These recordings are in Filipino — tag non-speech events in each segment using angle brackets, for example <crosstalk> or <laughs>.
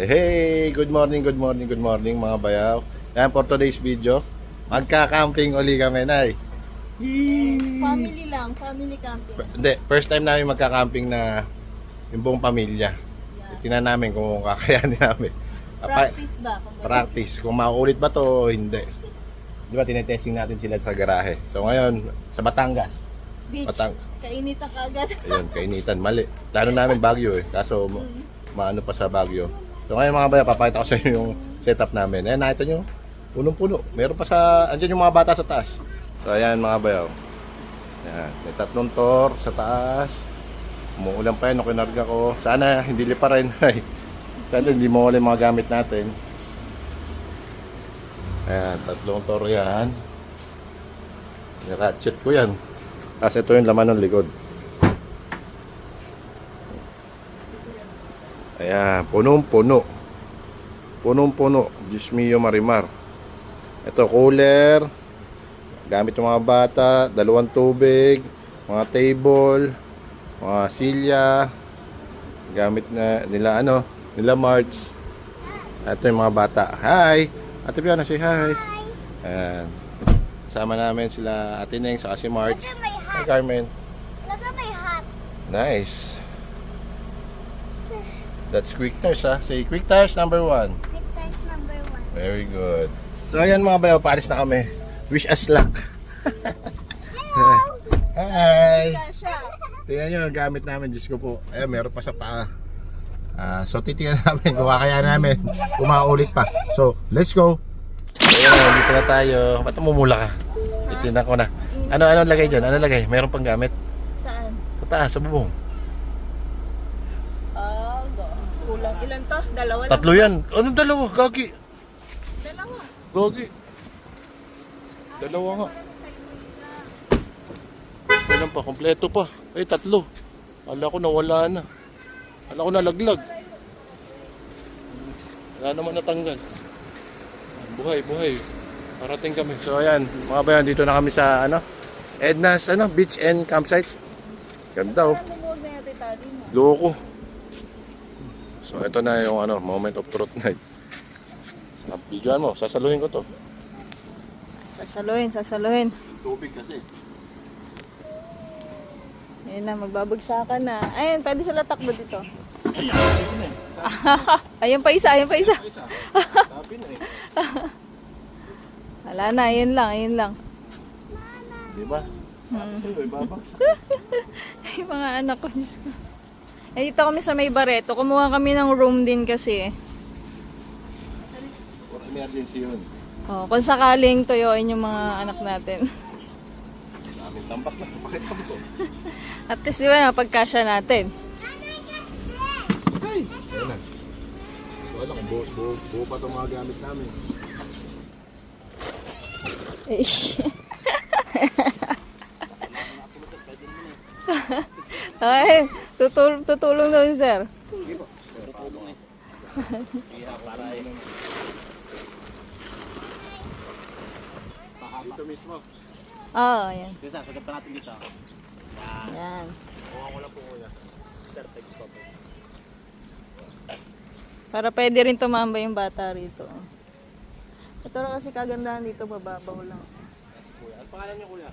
Hey, good morning, good morning, good morning mga bayaw. Yan for today's video. Magka-camping uli kami, Nay. Family lang, family camping. Hindi, first time namin magka-camping na yung buong pamilya. Tingnan namin kung kakayanin namin. Apa- Practice ba? Kumbaga. practice. Kung mauulit ba to o hindi. Di ba, tinetesting natin sila sa garahe. So ngayon, sa Batangas. Beach. Patang- Kainita ka agad. Ayun, kainitan. Mali. Plano namin Baguio eh. Kaso, ma- maano pa sa Baguio. So ngayon mga baya, papakita ko sa inyo yung setup namin. Ayan, nakita nyo. Punong-puno. Meron pa sa, andyan yung mga bata sa taas. So ayan mga bayaw. Ayan, may tatlong tor sa taas. Umuulan pa yan, kinarga ko. Sana hindi lipa rin. <laughs> Sana hindi mawala yung mga gamit natin. Ayan, tatlong tor yan. Ratchet ko yan. Kasi ito yung laman ng likod. Ayan, punong-puno. Punong-puno. Diyos mio marimar. Ito, cooler. Gamit ng mga bata. Dalawang tubig. Mga table. Mga silya. Gamit na nila ano, nila March. Ito yung mga bata. Hi! Ate Piana, say hi. Ayan. Sama namin sila Ate Neng, saka si March. Hi. Carmen. Look at my hat. Nice. That's quick tires ha. Say quick tires number one. Victor's number one. Very good. So ayan mga bayaw, paalis na kami. Wish us luck. <laughs> Hi! Kasha. Tingnan nyo ang gamit namin, Diyos ko po. Ayan, meron pa sa paa. Ah, so titingnan <laughs> namin kung kaya namin umaulit pa. So, let's go! Ayan, dito na tayo. Ba't umumula ka? Titingnan ko na. Ano, ano lagay dyan? Ano lagay? Meron pang gamit? Saan? Sa taas, sa bubong. Ah, go. Kulang. Ilan to? Dalawa lang. Tatlo yan. Anong dalawa? Gagi. Dalawa. Gagi. Dalawa nga. Kailan pa? Kompleto pa. Ay, tatlo. Kala ko nawala na. Kala ko nalaglag. Wala naman natanggal. Buhay, buhay. Parating kami. So ayan, mga bayan, dito na kami sa ano, Edna's ano, beach and campsite. Ganda oh. Loko. So ito na yung ano, moment of truth night. Sa videoan mo, sasaluhin ko to. Sasaluhin, sasaluhin. Tubig kasi. Ayun lang, magbabagsakan na. Ayun, pwede sila takbo dito. <laughs> ayun pa isa, ayun pa isa. Sabi na eh. Wala na, ayun lang, ayun lang. Di ba? Sabi sa'yo, ibabagsak. <laughs> Yung mga anak ko, Diyos ko. Eh, dito kami sa may bareto. Kumuha kami ng room din kasi. For emergency yun. Oh, kung sakaling toyoin yung mga anak natin. Daming tambak na. Bakit kami to? <laughs> At least, di ba, napagkasya natin. Ay! Ayun na. Wala kung buo, buo, buo pa itong mga gamit namin. Eh. <laughs> Ay, tutul tutulong daw yun, sir. Dito mismo. Oo, oh, yan. Sige sir, pagkat pa natin dito. Yan. Kuha ko lang po kuya. Sir, text po. Para pwede rin tumambay yung bata rito. Ito rin kasi kagandahan dito, mababaw lang. Kuya, ano pangalan niyo kuya?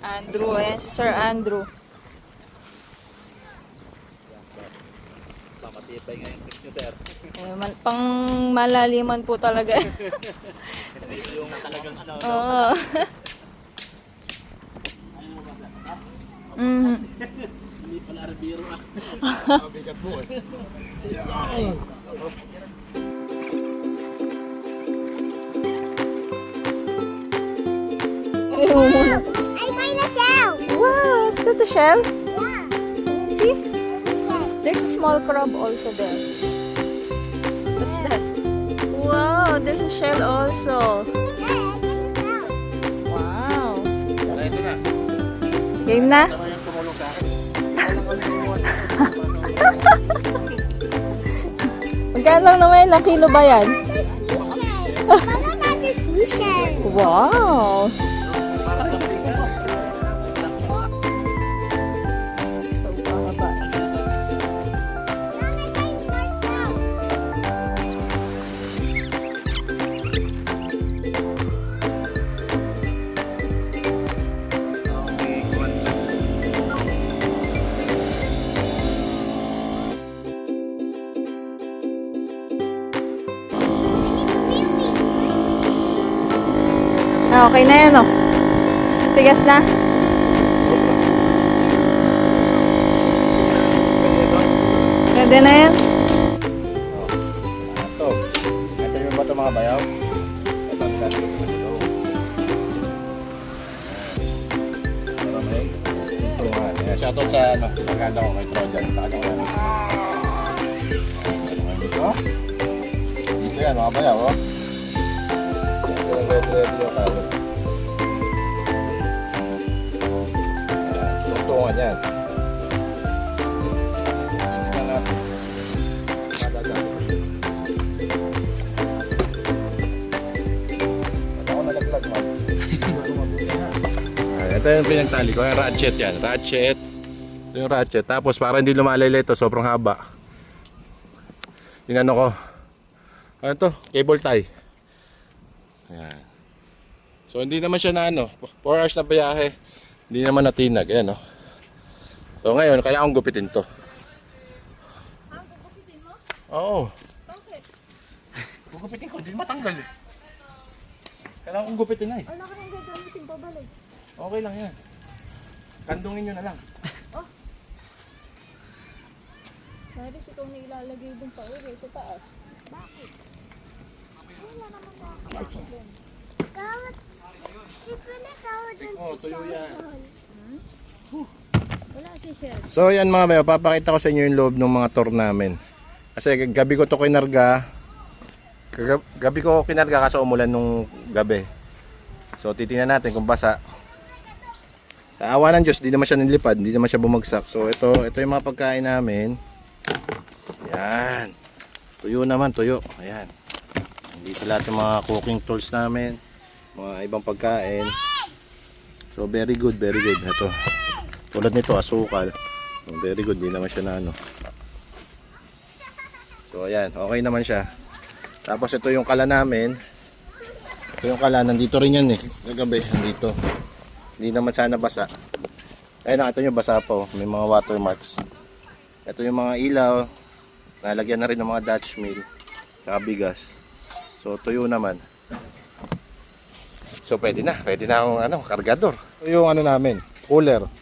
Andrew, ayan si Sir Andrew. Papatibay nga yung niyo sir. Eh, mal- pang malaliman po talaga. Ito yung talagang ano. Oo. Mhm. Hindi pala arbiro ah. Mabigat po eh. I find a shell. Wow, is that a shell? Yeah. Can you see? There's a small crab also there. What's that? Wow, there's a shell also. Wow. Game na? <laughs> Magkano lang naman ilang kilo ba yan? Wow! Okay na yan, oh. Tigas na. Pwede na yan. Ito. Ito yung ba ito mga bayaw? Ito ang galing. Ito. Shoutout sa ano, pagkada ko kay Trojan. Yan. Ayan, Dito. Dito yan mga bayaw. Oh. Ito yung red red yung Tungtungan yan. Tingnan natin. Madadaan. Ako nalaglag man. Ay, ito yung pinagtali ko, yung ratchet yan. Ratchet. Ito yung ratchet. Tapos para hindi lumalayla ito, sobrang haba. Yung ano ko. Ano to? Cable tie. Ayan. So hindi naman siya na ano, 4 hours na biyahe. Hindi naman natinag, ayan oh. So ngayon, kaya akong gupitin to. Oo. Gugupitin ko, hindi matanggal eh. Kailangan kong gupitin na eh. Wala ka nang gagamitin babalik. Okay lang yan. Kandungin nyo na lang. Sorry, si Tony ilalagay dun pa uwi sa taas. Kawat. Siyempre na kawat Oh, tuyo yan. Wala si. So yan mga bayo, papakita ko sa inyo yung loob ng mga tour namin. Kasi gabi ko to kinarga. Gabi ko kinarga kasi umulan nung gabi. So titingnan natin kung basa. Sa awa ng Diyos, di naman siya nilipad, di naman siya bumagsak. So ito, ito yung mga pagkain namin. Yan. Tuyo naman, tuyo. Ayan. Dito lahat yung mga cooking tools namin. Mga ibang pagkain. So very good, very good. Ito. Tulad nito, asukal. Oh, Very good, di naman siya na ano. So ayan, okay naman siya. Tapos ito yung kala namin. Ito yung kala, nandito rin yan eh. Kagabi, nandito. Hindi naman sana basa. Ayun, nakita nyo basa po. May mga watermarks. Ito yung mga ilaw. Nalagyan na rin ng mga Dutch mill. Saka bigas. So tuyo naman. So pwede na, pwede na akong ano, kargador. Ito yung ano namin, cooler.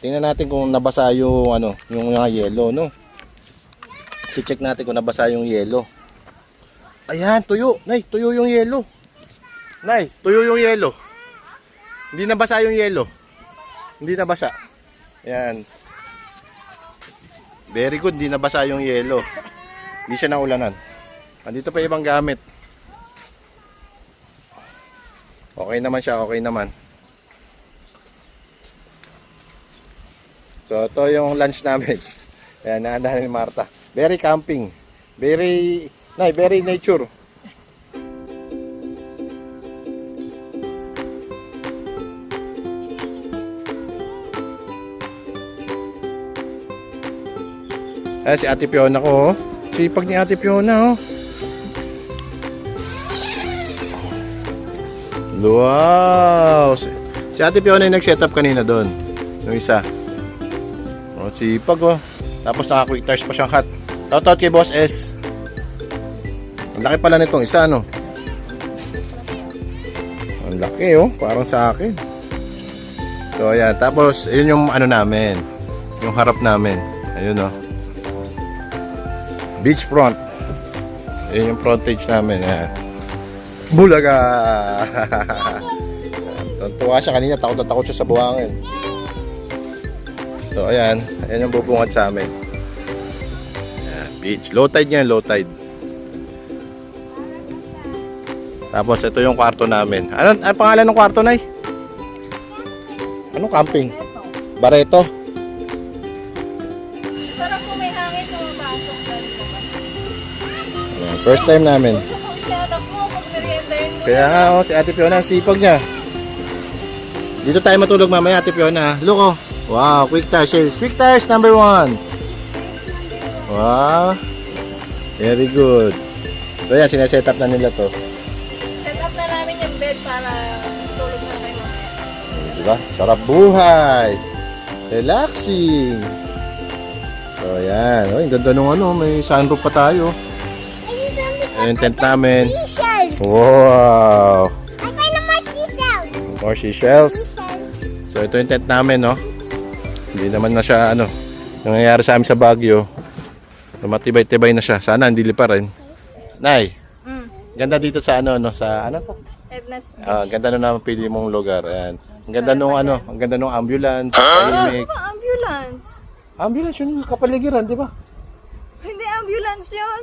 Tingnan natin kung nabasa yung ano, yung mga yellow, no? check natin kung nabasa yung yellow. Ayan, tuyo. Nay, tuyo yung yellow. Nay, tuyo yung yellow. Hindi nabasa yung yellow. Hindi nabasa. Ayan. Very good, hindi nabasa yung yellow. Hindi siya naulanan. Andito pa ibang gamit. Okay naman siya, okay naman. So, ito yung lunch namin. <laughs> Ayan, naandahan ni Marta. Very camping. Very, nay, very nature. Ayan, si Ate Fiona ko, oh. Sipag ni Ate Fiona, oh. Wow! Si, Ate Fiona yung nag-setup kanina doon. Yung isa. Oh, sipag oh. Tapos naka-quick charge pa siyang hot. Shoutout kay Boss S. Ang laki pala nitong isa, no? Ang laki, oh. Parang sa akin. So, ayan. Tapos, yun yung ano namin. Yung harap namin. Ayun, oh. Beachfront. Ayun yung frontage namin. Ayan. Bulaga! <laughs> Tuntua siya kanina. Takot na takot siya sa buhangin. So, ayan. Ayan yung bubungad sa amin. Ayan, beach. Low tide yan, low tide. Tapos, ito yung kwarto namin. Ano, ano pangalan ng kwarto, Nay? Anong camping? Bareto. Sarap po may hangin pumapasok galing po. Ayan, first time namin. Kaya nga, oh, si Ate Fiona, ang sipag niya. Dito tayo matulog mamaya, Ate Fiona. Look, oh. Wow, quick tire sales. Quick tires number one. Wow. Very good. So yan, sineset up na nila to. Set up na namin yung bed para tulog na kayo mamaya. Diba? Sarap buhay. Relaxing. So yan. Oh, yung ganda nung ano, may sunroof pa tayo. Ayun, tent namin. seashells. Wow. I find more More seashells. So ito yung tent namin, no? Hindi naman na siya, ano, nangyayari sa amin sa Baguio. Tumatibay-tibay na siya. Sana hindi lipa rin. Nay, Mm. ganda dito sa ano, no? Sa ano to? Edna's Ah, ganda na naman pili mong lugar. Ayan. Ang ganda nung ano, ang ganda nung ambulance, tahimik. Ano ba ambulance? Ambulance yun kapaligiran, di ba? Hindi ambulance yun.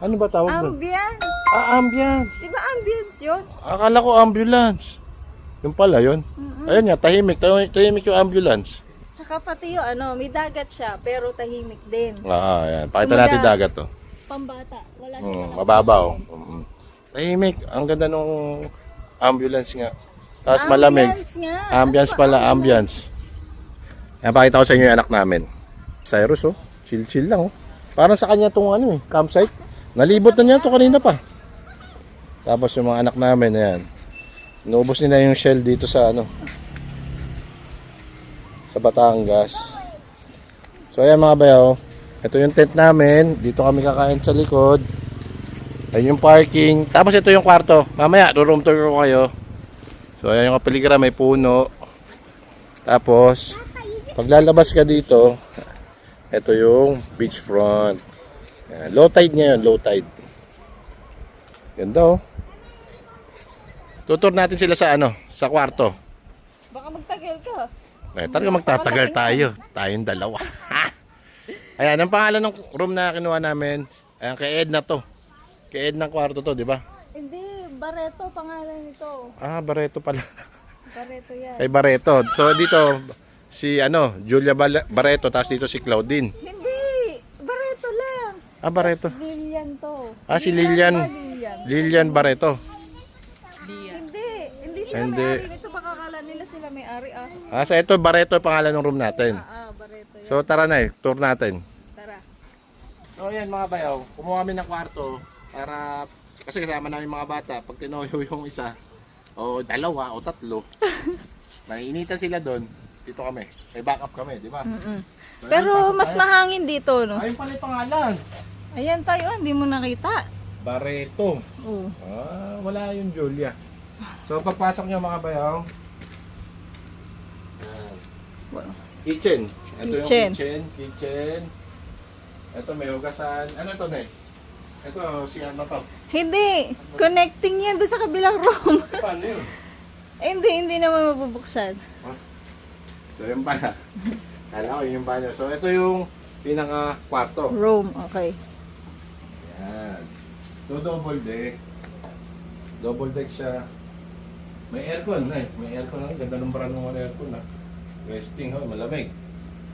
Ano ba tawag doon? Ambience. Ah, ambience. Di ba ambience yun? Akala ko ambulance. Yung pala yun. Ayun nga, tahimik. Tahi- Tahimik yung ambulance. Tsaka pati yung ano, may dagat siya, pero tahimik din. Ah, ayan. Pakita Kumaga. natin dagat to. Pambata. Wala siya Mm, mababaw. din. Mm. Tahimik. Ang ganda nung ambulance nga. Tapos malamig. Ambience nga. Ambience pala, ambience. Ayan, pakita ko sa inyo yung anak namin. Cyrus, oh. Chill-chill lang, oh. Parang sa kanya tong ano, eh, campsite. Nalibot na niya to kanina pa. Tapos yung mga anak namin, ayan. Inubos nila yung shell dito sa ano. Sa Batangas. So ayan mga bayaw. Ito yung tent namin. Dito kami kakain sa likod. Ayun yung parking. Tapos ito yung kwarto. Mamaya, room tour ko kayo. So ayan yung kapiligira, may puno. Tapos, paglalabas ka dito, ito yung beachfront. Ayan, low tide ngayon, low tide. Ganda oh. Tutur natin sila sa ano, sa kwarto. Baka magtagal ka. Eh, talaga magtatagal tayo. Tayong dalawa. <laughs> Ayan, ang pangalan ng room na kinuha namin, ayan, kay Ed na to. Kay Ed ng kwarto to, di ba? Hindi, Barreto pangalan nito. Ah, Barreto pala. Barreto yan. kay Barreto. So, dito, si ano, Julia Bal- Barreto, tapos dito si Claudine. Hindi, Barreto lang. Ah, Barreto. Lilian to. Ah, si Lilian. ba Lilian? Lilian Barreto. Hindi, hindi sila Hindi. may-ari nito. May-ari ah. Ah, so ito, Barreto ang pangalan ng room natin. Ah, ah, Barreto yan. So, tara na eh, tour natin. Tara. So ayan mga bayaw, kumuha kami ng kwarto para kasi kasama namin mga bata, pag tinoyo yung isa o dalawa o tatlo, <laughs> naiinitan sila doon, dito kami. May backup kami, di ba? Mm-mm. So, Pero pasok mas tayo. mahangin dito, no? Ayun pala yung pangalan. Ayan tayo, ah, hindi mo nakita. Barreto. Oh. Ah, wala yung Julia. So pagpasok nyo mga bayaw, ayan. Wow. Kitchen. Ito yung Kitchen. kitchen. Kitchen. Ito may hugasan. Ano to, Nay? Ito, si ano to? Hindi, connecting yan doon sa kabilang room. Paano yun? eh, <laughs> hindi, hindi naman mabubuksan. So yung pala. <laughs> Kala ko yun yung banyo. So ito yung pinaka kwarto. Room, okay. Yan. So double deck. Double deck siya. May aircon na eh. May aircon na. Ganda ng brand ng aircon na. Resting ho, malamig.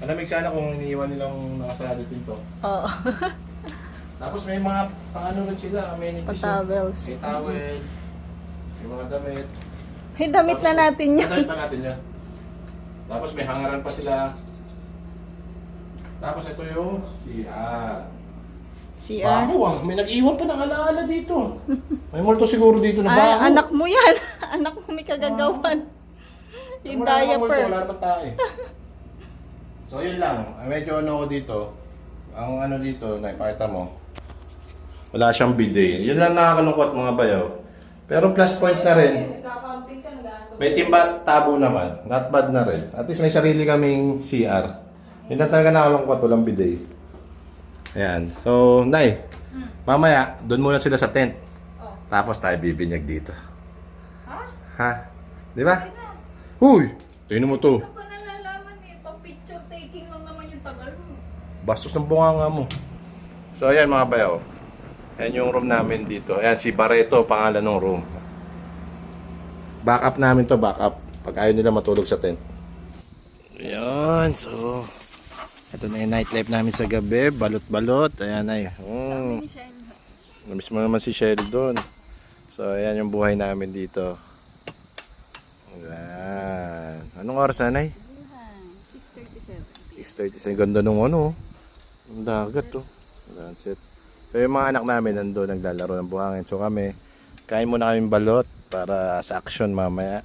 Malamig sana kung iniiwan nilang nakasarado din to. Oo. <laughs> Tapos may mga paano rin sila, amenities. oh. Pa-towels. May towel. May mga damit. Hey, damit na natin yan. Damit pa natin yan. Tapos may hangaran pa sila. Tapos ito yung CR. CR. Baho ah, may nag-iwan pa ng alaala dito. <laughs> May multo siguro dito na baho. Ay, anak mo yan. <laughs> anak mo may kagagawan. Yung Wala multo, diaper. Wala naman tae. <laughs> so yun lang, Ay, medyo ano ko dito. Ang ano dito, naipakita mo. Wala siyang bidet. Yun lang nakakalungkot mga bayaw. Pero plus points na rin. May timba tabo naman. Not bad na rin. At least may sarili kaming CR. Yun lang talaga nakakalungkot. Walang bidet. Ayan. So, Nay. Mamaya, doon muna sila sa tent. Oh. Tapos tayo bibinyag dito. Ha? Ha? Di ba? Huy! Tingnan mo to. Ano pa nalalaman eh? Pa-picture taking lang naman yung tagal mo. Bastos ng bunganga mo. So, ayan mga bayaw. Ayan yung room namin dito. Ayan, si Barreto, pangalan ng room. Backup namin to, backup. Pag ayaw nila matulog sa tent. Ayan, so... Ito na yung nightlife namin sa gabi. Balot-balot. Ayan ay. Mm. Namiss mo naman si Sheldon. So, ayan yung buhay namin dito. Ayan. Anong oras na, Nay? 6.30 sa ganda nung ano. Ang dagat to. Sunset. So yung mga anak namin nandun naglalaro ng buhangin. So kami, kain muna kami balot para sa action mamaya.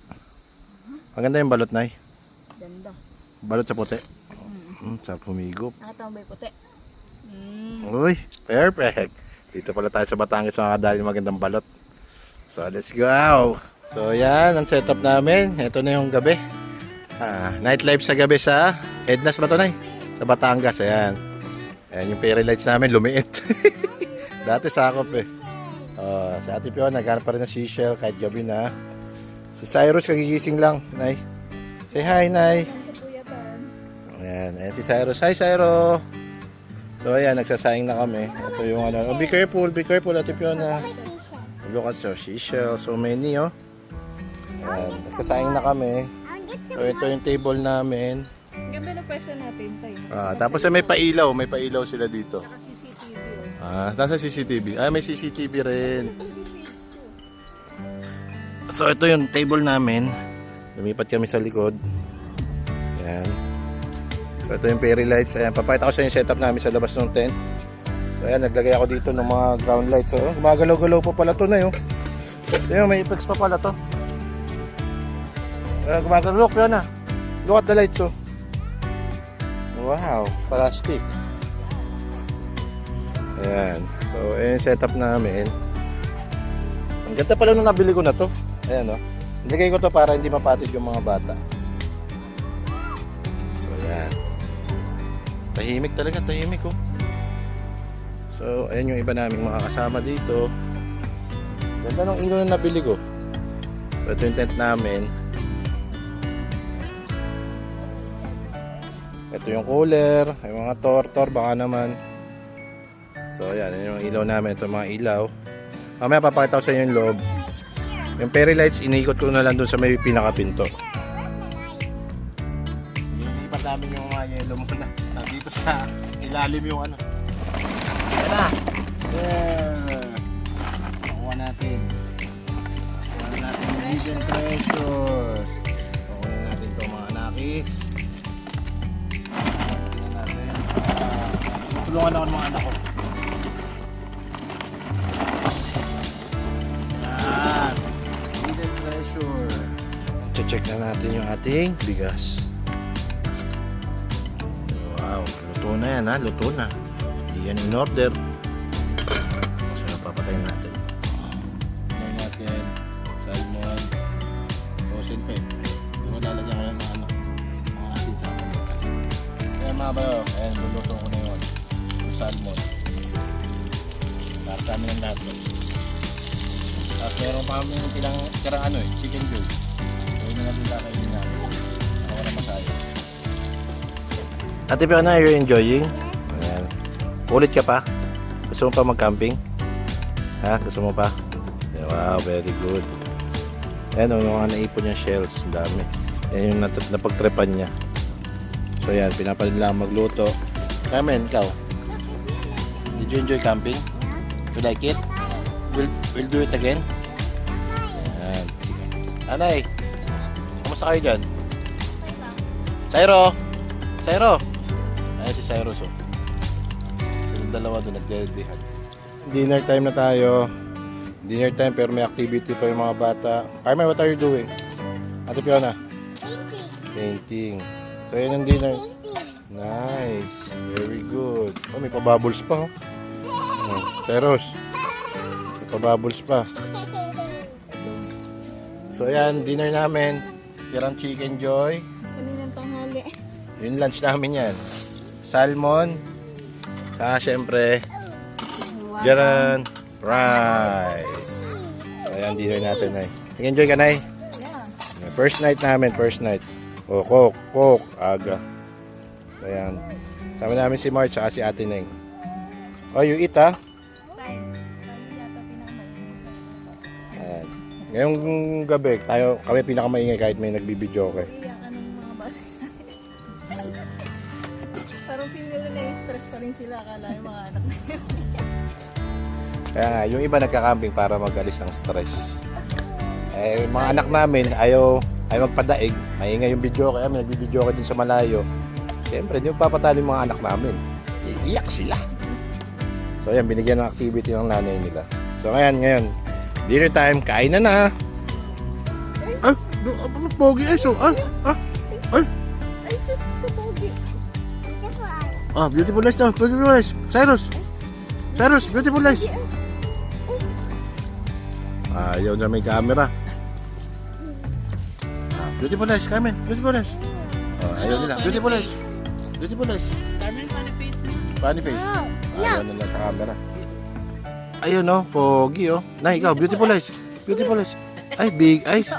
Ang ganda yung balot, Nay. Ganda. Balot sa puti. Mm, sarap humigop. Nakatambay puti. Mm. Uy, perfect. Dito pala tayo sa Batangas mga kadali ng magandang balot. So let's go. So yan, ang setup namin. Ito na yung gabi. Ah, nightlife sa gabi sa Ednas ba to, Nay? Sa Batangas, ayan. Ayan yung fairy lights namin, lumiit. <laughs> Dati sakop eh. Uh, sa Ate Pio, naghanap pa rin ng seashell kahit gabi na. Si Cyrus kagigising lang, Nay. Say hi, Nay. Ayan, ayan si Cyrus. Hi, Cyro! So, ayan, nagsasayang na kami. Ito yung ano. Oh, be careful, be careful, Ate Fiona. Look at so, seashell. So many, oh. Ayan, nagsasayang na kami. So, ito yung table namin. Ganda ng pwesto natin, tayo. Ah, tapos ay may pailaw. May pailaw sila dito. Saka CCTV. oh. Ah, nasa CCTV. Ah, may CCTV rin. So, ito yung table namin. Lumipat kami sa likod. Ayan. So, ito yung fairy lights. Ayan, papakita ko sa yung setup namin sa labas ng tent. So, ayan, naglagay ako dito ng mga ground lights. So, gumagalaw-galaw pa pala to na yun. So, yun, may effects pa pala to. Uh, gumagalaw. Look, yun na. Look at the lights, oh. Wow, plastic. Ayan. So, ayan yung setup namin. Ang ganda pala nung nabili ko na to. Ayan, oh. Nilagay ko to para hindi mapatid yung mga bata. So, ayan. Tahimik talaga, tahimik, oh. So, ayan yung iba naming mga kasama dito. Ganda ng ilaw na nabili ko. So, ito yung tent namin. Ito yung cooler, yung mga tortor, baka naman. So, ayan, yun yung ilaw namin. Ito mga ilaw. Mamaya papakita ko sa inyo yung loob. Yung fairy lights, iniikot ko na lang dun sa may pinakapinto. Iniipat namin yung mga yellow muna. Nandito sa ilalim yung ano. Ayan na! Yeah! Nakuha natin. Nakuha natin yung hidden treasure. Nakuha natin itong mga nakis. Tulungan ako ng mga anak ko. Yan. Hidden treasure. Check na natin yung ating bigas. Wow, luto na yan ha, luto na. Hindi yan in order. Tapos meron pa kami ilang karang ano eh, chicken joy. So yun na natin kakainin natin. Ako na masaya. Ate Fiona, you're enjoying? Ayan. Ulit ka pa? Gusto mo pa mag-camping? Ha? Gusto mo pa? Wow, very good. Ayan, oh, yung mga naipon niyang shells, ang dami. Ayan yung nat- napagtrepan niya. So yan, pinapalit lang magluto. Carmen, ikaw? Did you enjoy camping? You like it? We'll, we'll do it again? Ayan, sige. Anay, kumusta kayo dyan? Sairo! Sairo! Ayan si Cyrus oh. Silang dalawa doon nagdedihan. Dinner time na tayo. Dinner time pero may activity pa yung mga bata. Carmen, what are you doing? Ate Fiona? Painting. So yan ang dinner. Nice. Very good. Oh, may pabubbles pa oh. Oh. May pabubbles pa. <laughs> So yan, dinner namin. Tirang chicken joy. Kaninang tanghali. Yung lunch namin yan. Salmon. Saka syempre, garan rice. So ayan, dinner natin ay. Nag-enjoy ka nay? Yeah. First night namin, first night. O, cook, cook, aga. So, ayan. Sama namin si March saka si Ate Neng. Oh, you eat ha? Ngayong gabi, tayo, kami pinakamaingay kahit may nagbibideo ka. Iyak ka ng mga bata. Parang feel nila na stress pa rin sila. Akala yung mga anak na yun. Kaya nga, yung iba nagka-camping para mag-alis ng stress. Eh, yung mga anak namin, ayaw, ayaw magpadaig. Maingay yung video kaya kami, nagbibideo ka din sa malayo. Siyempre, hindi papatalo yung mga anak namin. Iiyak sila. So, ayan, binigyan ng activity ng nanay nila. So, ngayon, ngayon, dinner time, kain na na. Ah, pogi ay, so, ah, ah, ay, Ay, sus, kapogi. ah, beautiful eyes, ah, beautiful eyes. Cyrus, Cyrus, beautiful eyes. Ayaw na may camera. Beautiful eyes, Carmen. Beautiful eyes. Oh, ayaw nila. Beautiful eyes. Beautiful eyes. Carmen, funny face mo. Funny face. No. Ayaw nila sa camera. Ayun oh, pogi oh. Na, ikaw, beautiful eyes. Beautiful eyes. Ay, big eyes.